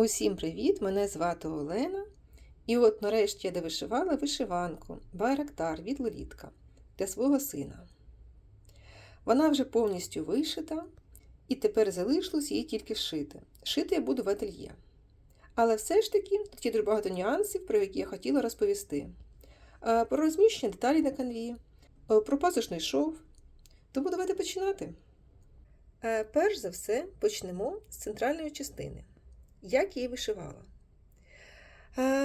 Усім привіт! Мене звати Олена. І от нарешті я довишивала вишиванку Байрактар від Лолітка для свого сина. Вона вже повністю вишита, і тепер залишилось її тільки шити. Шити я буду в ательє. Але все ж таки тут є дуже багато нюансів, про які я хотіла розповісти. Про розміщення деталей на канві, про пазушний шов. Тому давайте починати. Е, Перш за все почнемо з центральної частини як її вишивала.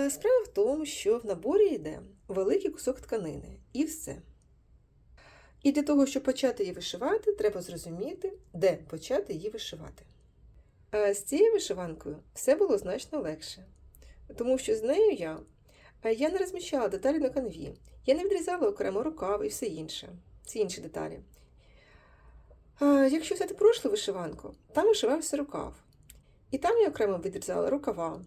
Справа в тому, що в наборі йде великий кусок тканини і все. І для того, щоб почати її вишивати, треба зрозуміти, де почати її вишивати. З цією вишиванкою все було значно легше, тому що з нею я, я не розміщала деталі на канві, я не відрізала окремо рукав і все інше, ці інші деталі. Якщо взяти прошлу вишиванку, там вишивався рукав. І там я окремо відрізала рукава.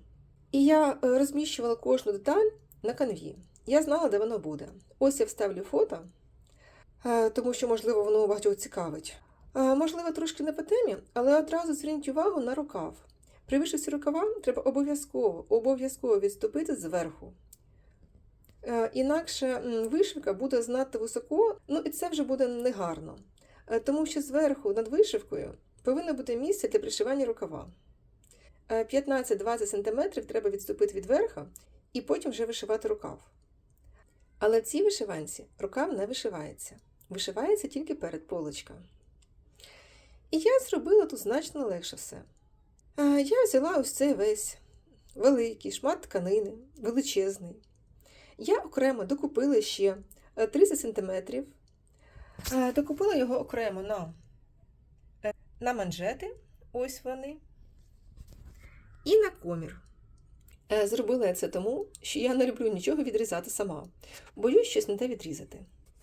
І я е, розміщувала кожну деталь на канві. Я знала, де воно буде. Ось я вставлю фото, е, тому що, можливо, воно багатьох цікавить. Е, Можливо, трошки не по темі, але одразу зверніть увагу на рукав. При вишивці рукава треба обов'язково обов'язково відступити зверху. Інакше вишивка буде занадто високо, ну і це вже буде негарно. Тому що зверху над вишивкою повинно бути місце для пришивання рукава. Е, 15-20 см треба відступити від верха і потім вже вишивати рукав. Але в цій вишиванці рукав не вишивається. Вишивається тільки перед полочка. І я зробила тут значно легше все. Е, Я взяла ось цей весь великий шмат тканини, величезний. Я окремо докупила ще е, 30 см. Е, Докупила його окремо на, е, на манжети. Ось вони і на комір. Е, Зробила я це тому, що я не люблю нічого відрізати сама. Боюсь щось не те відрізати.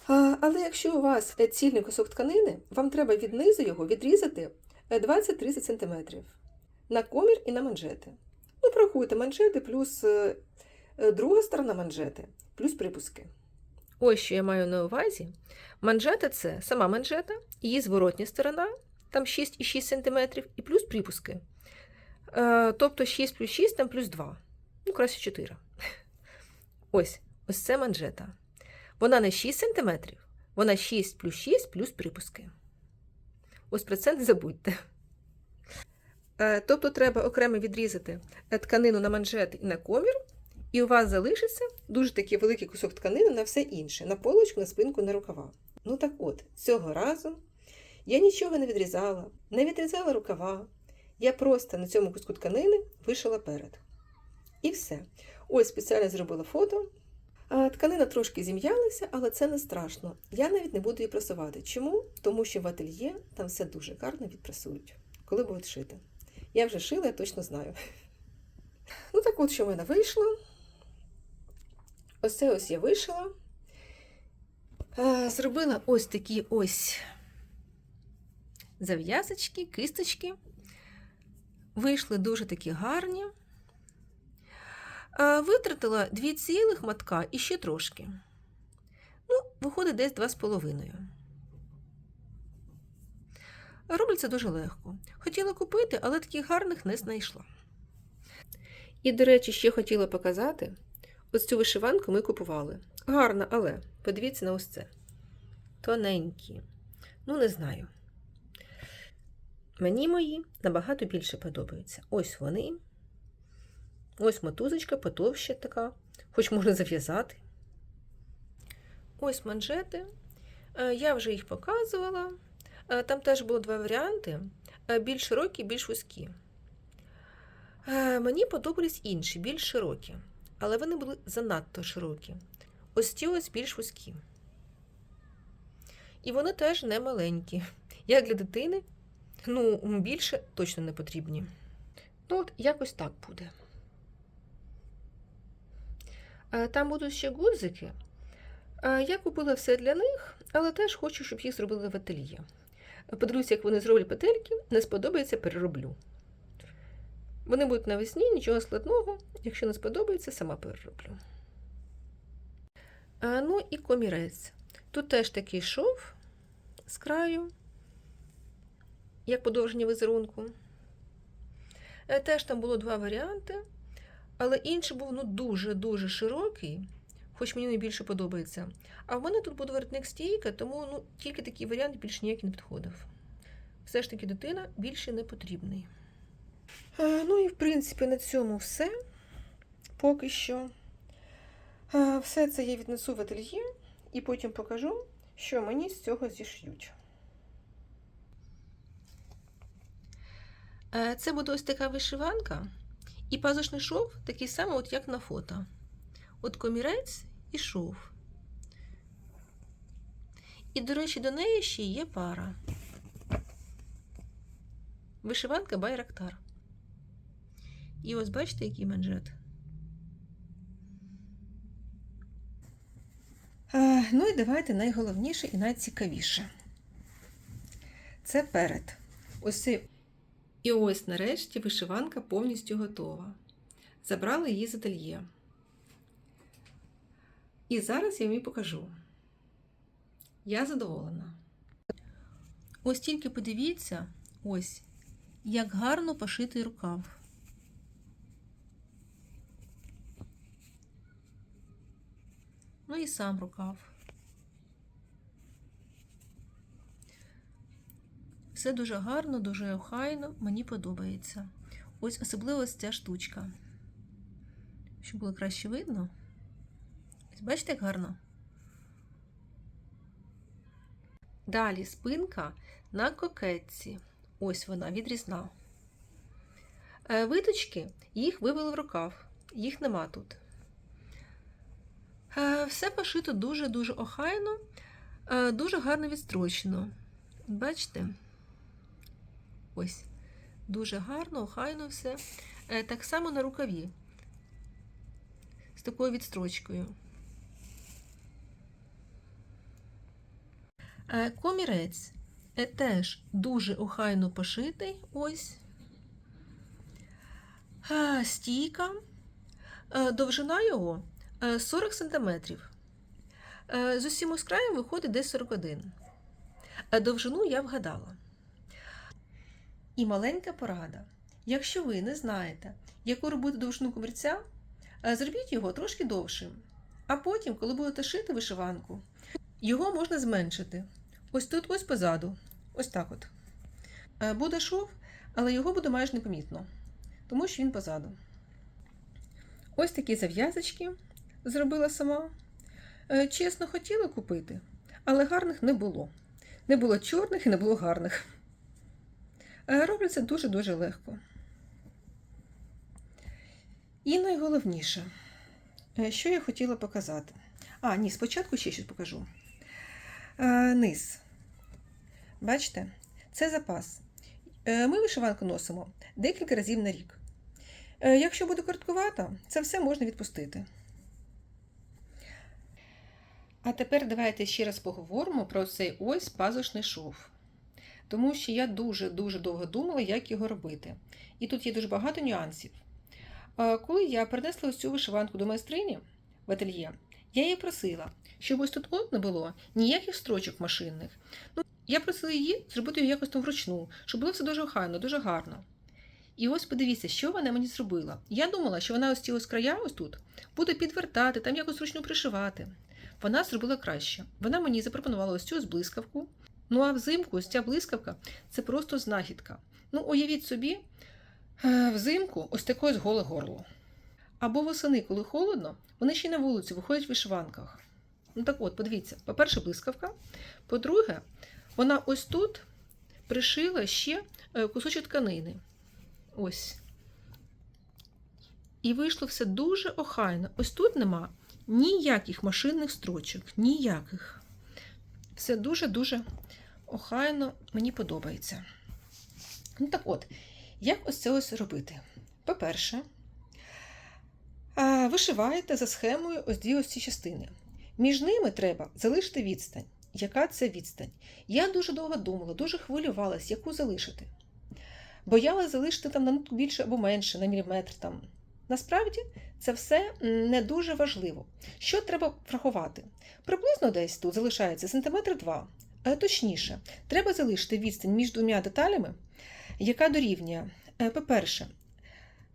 А, але якщо у вас е, цільний кусок тканини, вам треба від низу його відрізати е, 20-30 см на комір і на манжети. Ну, порахуйте манжети плюс е, е, друга сторона манжети, плюс припуски. Ось що я маю на увазі. Манжета це сама манжета, її зворотня сторона, там 6,6 см, і плюс припуски. Е, Тобто 6 плюс 6 там плюс 2. Ну, краще 4. Ось, ось це манжета. Вона не 6 см, вона 6 плюс 6 плюс припуски. Ось про це не забудьте. Е, Тобто треба окремо відрізати е, тканину на манжет і на комір, і у вас залишиться дуже такий великий кусок тканини на все інше, на полочку, на спинку, на рукава. Ну так от, цього разу я нічого не відрізала, не відрізала рукава. Я просто на цьому куску тканини вишила перед. І все. Ось спеціально зробила фото. Тканина трошки зім'ялася, але це не страшно. Я навіть не буду її прасувати. Чому? Тому що в ательє там все дуже гарно відпрасують, коли будуть шити. Я вже шила, я точно знаю. Ну так от, що в мене вийшло. Ось це ось я вишила. Зробила ось такі ось зав'язочки, кисточки. Вийшли дуже такі гарні. Витратила дві цілих матка і ще трошки. Ну, виходить десь два з половиною. Робиться дуже легко. Хотіла купити, але таких гарних не знайшла. І, до речі, ще хотіла показати: ось цю вишиванку ми купували. Гарна, але подивіться на ось це. Тоненькі. Ну, не знаю. Мені мої набагато більше подобаються. Ось вони. Ось мотузочка потовща така, хоч можна зав'язати. Ось манжети. Е, Я вже їх показувала. Е, Там теж було два варіанти: е, більш широкі більш вузькі. Мені подобались інші, більш широкі, але вони були занадто широкі. Ось ці ось більш вузькі. І вони теж не маленькі. Як для дитини, ну, більше точно не потрібні. Ну, от якось так буде. Е, Там будуть ще гудзики. Е, Я купила все для них, але теж хочу, щоб їх зробили в ательє. Подивлюся, як вони зроблять петельки, не сподобається, перероблю. Вони будуть навесні, нічого складного. Якщо не сподобається, сама перероблю. А, ну і комірець. Тут теж такий шов з краю, як подовження візерунку. Е, Теж там було два варіанти, але інший був ну, дуже-дуже широкий, хоч мені найбільше подобається. А в мене тут буде воротник стійка, тому ну, тільки такий варіант більш ніякий не підходив. Все ж таки дитина більше не потрібний. Е, Ну і в принципі на цьому все. Поки що. Е, Все це я віднесу в ательє і потім покажу, що мені з цього зіш'ють. Це буде ось така вишиванка, і пазушний шов такий самий, от як на фото. От комірець і шов. І, до речі, до неї ще є пара. Вишиванка Байрактар. І ось бачите, який манжет. Е, ну і давайте найголовніше і найцікавіше. Це перед. Ось цей і ось нарешті вишиванка повністю готова. Забрала її з ательє. І зараз я її покажу. Я задоволена. Ось тільки подивіться, ось, як гарно пошитий рукав. Ну і сам рукав. Все дуже гарно, дуже охайно, мені подобається. Ось особливо ось ця штучка. Щоб було краще видно. Бачите, як гарно? Далі спинка на кокетці. Ось вона відрізна. Е, Виточки їх вивели в рукав, їх нема тут. Е, Все пошито дуже-дуже охайно, е, дуже гарно відстрочено. Бачите? Ось. Дуже гарно, охайно все. Е, Так само на рукаві. З такою відстрочкою. Е, Комірець е, теж дуже охайно пошитий. Ось. Стійка. Довжина його е, 40 см. З усім ось виходить десь 41. Е, Довжину я вгадала. І маленька порада. Якщо ви не знаєте, яку робити довжину комірця, е, зробіть його трошки довшим. А потім, коли будете шити вишиванку, його можна зменшити. Ось тут, ось позаду. Ось так от. Е, Буде шов, але його буде майже непомітно, тому що він позаду. Ось такі зав'язочки зробила сама. Е, Чесно, хотіла купити, але гарних не було. Не було чорних і не було гарних. Е, Роблю дуже-дуже легко. І найголовніше, е, що я хотіла показати. А, ні, спочатку ще щось покажу. Е, Низ. Бачите, це запас. Ми вишиванку носимо декілька разів на рік. Якщо буде короткувато, це все можна відпустити. А тепер давайте ще раз поговоримо про цей ось пазушний шов. Тому що я дуже-дуже довго думала, як його робити. І тут є дуже багато нюансів. Е, Коли я принесла ось цю вишиванку до майстрині в ательє, я її просила, щоб ось тут от не було ніяких строчок машинних. Ну, я просила її зробити її якось там вручну, щоб було все дуже охайно, дуже гарно. І ось подивіться, що вона мені зробила. Я думала, що вона ось ці ось края, ось тут, буде підвертати, там якось вручну пришивати. Вона зробила краще. Вона мені запропонувала ось цю ось блискавку. Ну а взимку ось ця блискавка це просто знахідка. Ну, уявіть собі, е, взимку ось таке ось голе горло. Або восени, коли холодно, вони ще й на вулицю виходять в вишиванках. Ну так от, подивіться, по-перше, блискавка. По-друге, вона ось тут пришила ще е, кусочок тканини. Ось. І вийшло все дуже охайно. Ось тут нема ніяких машинних строчок, ніяких. Все дуже-дуже охайно, мені подобається. Ну так от, як ось це ось робити? По-перше, вишиваєте за схемою ось дві ось ці частини. Між ними треба залишити відстань. Яка це відстань? Я дуже довго думала, дуже хвилювалась, яку залишити. Боялась залишити там на більше або менше, на міліметр. Там. Насправді це все не дуже важливо. Що треба врахувати? Приблизно десь тут залишається сантиметр два. Точніше, треба залишити відстань між двома деталями, яка дорівнює, е, по-перше,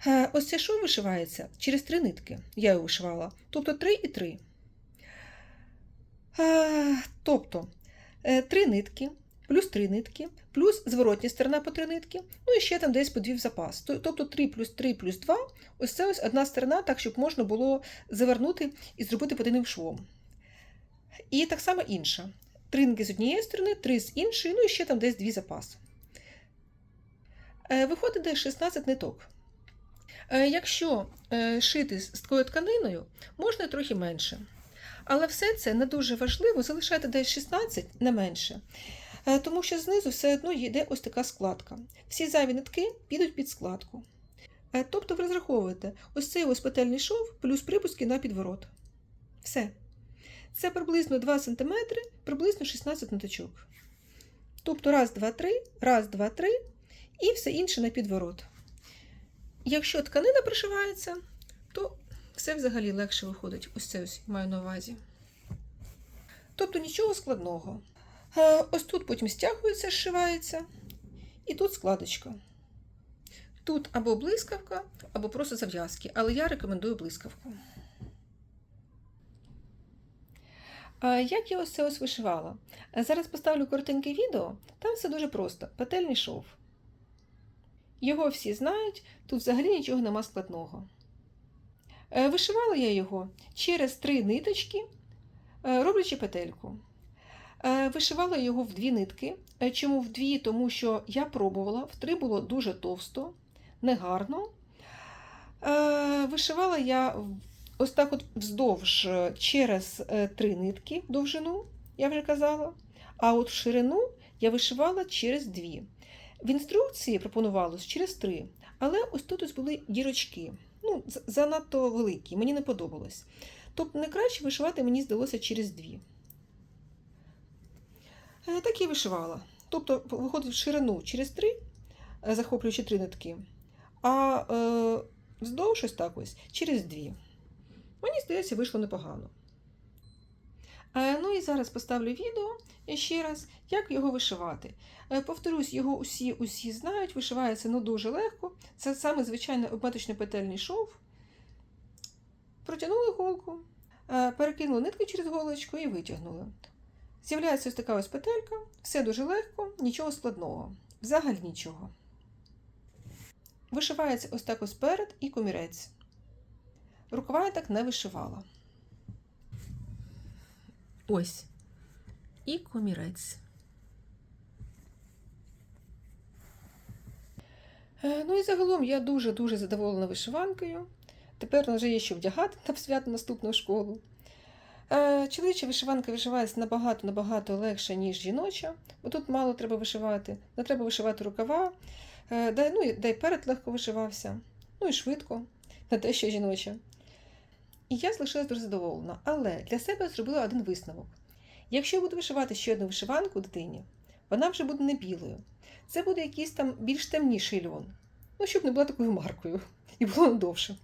Е, Ось цей шов вишивається через три нитки. Я його вишивала. Тобто три і три. Е, Тобто е, три нитки, плюс три нитки, плюс зворотня сторона по три нитки, ну і ще там десь по дві в запас. Тобто 3 плюс 3 плюс 2 ось це ось одна сторона, так, щоб можна було завернути і зробити подивним швом. І так само інша. Три нитки з однієї сторони, три з іншої, ну і ще там десь дві запас. Е, Виходить десь 16 ниток. Е, Якщо е, шити з такою тканиною, можна трохи менше. Але все це не дуже важливо, залишайте десь 16 не менше. Е, Тому що знизу все одно йде ось така складка. Всі зайві нитки підуть під складку. Е, Тобто ви розраховуєте ось цей ось петельний шов плюс припуски на підворот. Все. Це приблизно 2 см, приблизно 16 ниточок. Тобто раз, два, три, раз, два, три, і все інше на підворот. Якщо тканина пришивається, все взагалі легше виходить. Ось це ось маю на увазі. Тобто нічого складного. Е, Ось тут потім стягується, зшивається, і тут складочка. Тут або блискавка, або просто зав'язки, але я рекомендую блискавку. Як я ось це ось вишивала? Е, Зараз поставлю коротеньке відео, там все дуже просто. Петельний шов. Його всі знають, тут взагалі нічого нема складного. Е, Вишивала я його через три ниточки, е, роблячи петельку. Е, Вишивала його в дві нитки. Чому в дві? Тому що я пробувала, в три було дуже товсто, негарно. Вишивала я ось так от вздовж через три нитки довжину, я вже казала. А от в ширину я вишивала через дві. В інструкції пропонувалось через три, але ось тут ось були дірочки. Ну, занадто великі, мені не подобалось. Тобто найкраще вишивати мені здалося через дві. Е, Так і вишивала. Тобто, виходить в ширину через три, е, захоплюючи три нитки, а е, вздовж ось так ось через дві. Мені здається, вийшло непогано. Е, Ну і зараз поставлю відео ще раз, як його вишивати. Е, Повторюсь, його усі усі знають, вишивається ну, дуже легко. Це саме звичайний обматочний петельний шов. Протягнули голку, е, перекинули нитки через голочку і витягнули. З'являється ось така ось петелька, все дуже легко, нічого складного. Взагалі нічого. Вишивається ось так ось перед і комірець. Рукава я так не вишивала. Ось. І комірець. Е, Ну і загалом я дуже-дуже задоволена вишиванкою. Тепер вже є що вдягати на свято наступну школу. Е, Чоловіча вишиванка вишивається набагато-набагато легше, ніж жіноча, бо тут мало треба вишивати. Не треба вишивати рукава, е, ну, і- перед легко вишивався, ну і швидко, не те, що жіноча. І я залишилась дуже задоволена. Але для себе зробила один висновок. Якщо я буду вишивати ще одну вишиванку дитині, вона вже буде не білою. Це буде якийсь там більш темніший льон. Ну, щоб не була такою маркою і було довше.